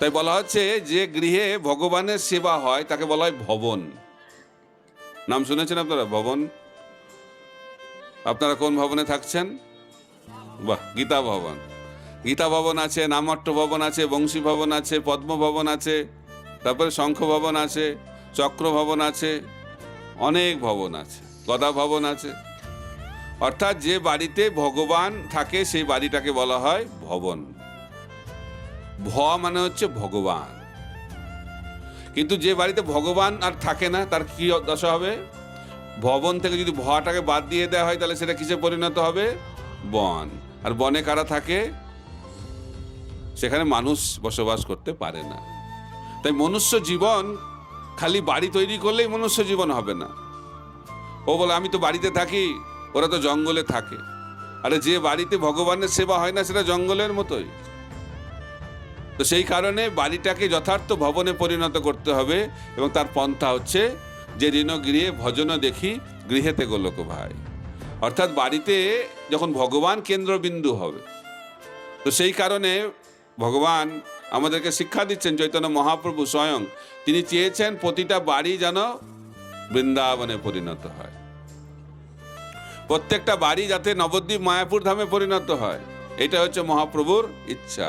তাই বলা হচ্ছে, যে গৃহে ভগবানের সেবা হয়, তাকে বলা হয় ভবন। নাম শুনেছেন আপনারা? ভবন? আপনারা কোন ভবনে থাকছেন? বাহ, গীতা ভবন। গীতা ভবন আছে নামট্ট ভবন আছে, বংশী ভবন আছে, পদ্ম ভবন আছে, তারপরে শঙ্খ ভবন আছে, চক্র ভবন আছে, অনেক ভবন আছে, গদা ভবন আছে। অর্থাৎ যে বাড়িতে ভগবান থাকে, সেই বাড়িটাকে বলা হয় ভবন। ভ মানে হচ্ছে ভগবান। কিন্তু যে বাড়িতে ভগবান আর থাকে না, তার কি দশা হবে? ভবন থেকে যদি ভটাকে বাদ দিয়ে দেওয়া হয়, তাহলে সেটা কিসে পরিণত হবে? বন। আর বনে কারা থাকে? সেখানে মানুষ বসবাস করতে পারে না। তাই মনুষ্য জীবন খালি বাড়ি তৈরি করলেই মনুষ্য জীবন হবে না। ও বলে, আমি তো বাড়িতে থাকি, ওরা তো জঙ্গলে থাকে। আরে যে বাড়িতে ভগবানের সেবা হয় না, সেটা জঙ্গলের মতোই। তো সেই কারণে বাড়িটাকে যথার্থ ভবনে পরিণত করতে হবে এবং তার পন্থা হচ্ছে যে ঋণ গৃহে ভজন দেখি, গৃহেতে গোলক ভাই। অর্থাৎ বাড়িতে যখন ভগবান কেন্দ্রবিন্দু হবে, তো সেই কারণে ভগবান আমাদেরকে শিক্ষা দিচ্ছেন চৈতন্য মহাপ্রভু স্বয়ং, তিনি চেয়েছেন প্রতিটা বাড়ি যেন বৃন্দাবনে পরিণত হয়। প্রত্যেকটা বাড়ি যাতে নবদ্বীপ, মায়াপুর ধামে পরিণত হয় এটা হচ্ছে মহাপ্রভুর ইচ্ছা।